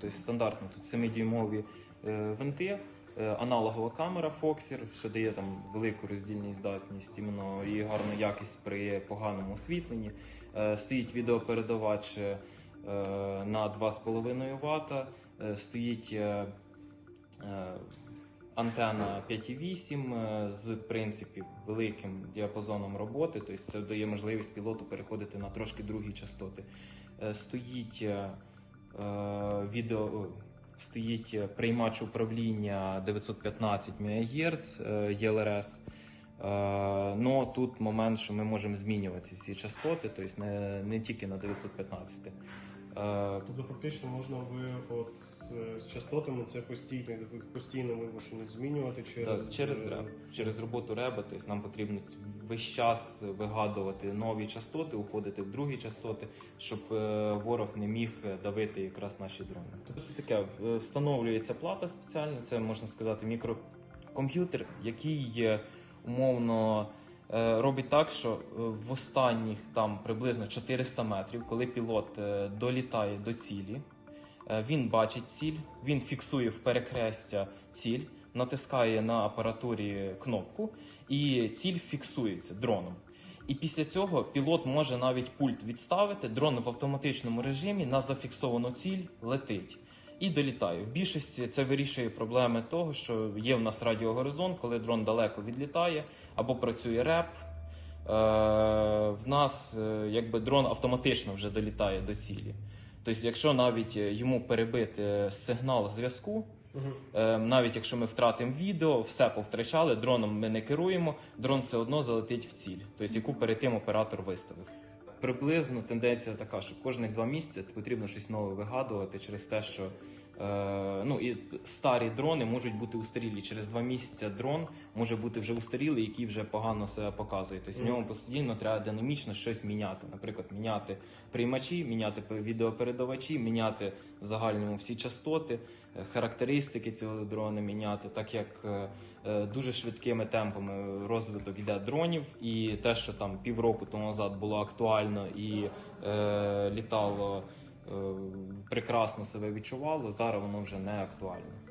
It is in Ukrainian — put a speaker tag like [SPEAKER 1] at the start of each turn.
[SPEAKER 1] Тобто стандартно тут 7-дюймові е, винти, е, аналогова камера Foxer, що дає там велику роздільну здатність іменно і гарну якість при поганому освітленні. Е, Стоїть відеопередавач на 2,5 Вт, стоїть антенна 5,8 е, з в принципі великим діапазоном роботи, тобто це дає можливість пілоту переходити на трошки другі частоти. Е, Стоїть е, е, відео. Стоїть приймач управління 915 МГц ЄЛРС. Но тут момент, що ми можемо змінювати ці частоти, тобто не, не тільки на 915. Е,
[SPEAKER 2] Тобто фактично можна ви от з, з частотами це постійно, постійно вимушені змінювати через,
[SPEAKER 1] Да, через
[SPEAKER 2] е,
[SPEAKER 1] реб, через роботу реба, тобто нам потрібно весь час вигадувати нові частоти, уходити в другі частоти, щоб е, ворог не міг давити якраз наші дрони. Тобто це таке встановлюється плата спеціальна, це можна сказати мікрокомп'ютер, який е, умовно. Е, Робить так, що е, в останніх там приблизно 400 метрів, коли пілот е, долітає до цілі, Він бачить ціль, він фіксує в перекрестя ціль, натискає на апаратурі кнопку, і ціль фіксується дроном. І після цього пілот може навіть пульт відставити, дрон в автоматичному режимі на зафіксовану ціль летить і долітає. В більшості це вирішує проблеми того, що є в нас радіогоризонт, коли дрон далеко відлітає або працює реп. Е, в нас е, якби дрон автоматично вже долітає до цілі. Тобто, якщо навіть е, йому перебити сигнал зв'язку, е, навіть якщо ми втратимо відео, все повтрачали, дроном ми не керуємо, дрон все одно залетить в ціль, тобто яку перед тим оператор виставив. Приблизно тенденція така, що кожних два місяці потрібно щось нове вигадувати через те, що ну і старі дрони можуть бути устарілі. Через два місяці дрон може бути вже устарілий, який вже погано себе показує. Тобто в ньому постійно треба динамічно щось міняти. Наприклад, міняти приймачі, міняти пе- відеопередавачі, міняти в загальному всі частоти, е, характеристики цього дрона міняти, так як е, е, дуже швидкими темпами розвиток йде дронів, і те, що там півроку тому назад було актуально і е, літало. Е, Прекрасно себе відчувало, зараз воно вже не актуально.